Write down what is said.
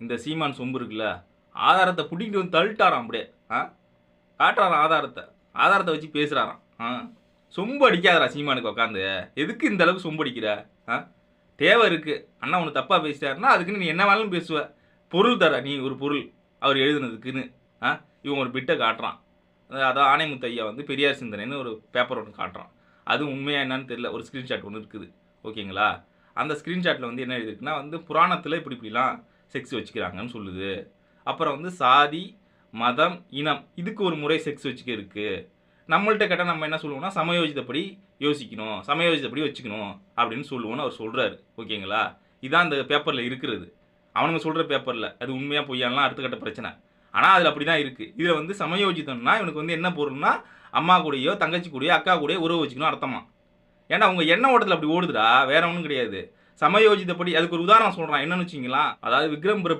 இந்த சீமான் சொம்பு இருக்குல்ல ஆதாரத்தை பிடிக்கிட்டு வந்து தள்ளிட்டாராம் அப்படியே. ஆ? காட்டுறாராம் ஆதாரத்தை. ஆதாரத்தை வச்சு பேசுகிறாராம் ஆ? சொம்பு அடிக்காதடா சீமானுக்கு உட்காந்து எதுக்கு இந்த அளவுக்கு சொம்பு அடிக்கிற? ஆ? தேவை இருக்குது அண்ணா ஒன்று தப்பாக பேசிட்டாருன்னா அதுக்குன்னு நீ என்ன வேணாலும் பேசுவ. பொருள் தர நீ ஒரு பொருள். அவர் எழுதுனதுக்குன்னு. ஆ? இவன் ஒரு பிட்டை காட்டுறான். அதான் ஆணைமுத்து ஐயா வந்து பெரியார் சிந்தனைன்னு ஒரு பேப்பர் ஒன்று காட்டுறான். அது உண்மையாக என்னன்னு தெரியல. ஒரு ஸ்க்ரீன்ஷாட் ஒன்று இருக்குது. ஓகேங்களா அந்த ஸ்க்ரீன்ஷாட்டில் வந்து என்ன எழுதிருக்குன்னா வந்து புராணத்தில் இப்படி இப்படிலாம் செக்ஸ் வச்சுக்கிறாங்கன்னு சொல்லுது. அப்புறம் வந்து சாதி மதம் இனம் இதுக்கு ஒரு முறை செக்ஸ் வச்சுக்க இருக்குது நம்மள்ட்ட கேட்டால் நம்ம என்ன சொல்லுவோம்னா சமயோஜிதப்படி யோசிக்கணும் சமயோஜிதப்படி வச்சுக்கணும் அப்படின்னு சொல்லுவோம்னு அவர் சொல்கிறாரு ஓகேங்களா? இதான் அந்த பேப்பரில் இருக்கிறது. அவனுங்க சொல்கிற பேப்பரில் அது உண்மையாக பொய்யாலாம் அடுத்த கட்ட பிரச்சனை. ஆனால் அதில் அப்படி தான் இருக்குது இதில் வந்து சமயோஜிதம்னா இவனுக்கு வந்து என்ன பொருள்னா அம்மா கூடயோ தங்கச்சி கூடயோ அக்கா கூடயோ உறவு வச்சுக்கணும் அர்த்தமா. ஏன்னா அவங்க எண்ண ஓட்டத்தில் அப்படி ஓடுதுடா. வேற ஒன்றும் கிடையாது. சமயோஜிதப்படி அதுக்கு ஒரு உதாரணம் சொல்கிறான் என்னன்னு வச்சிங்களா அதாவது விக்ரம் பிரபு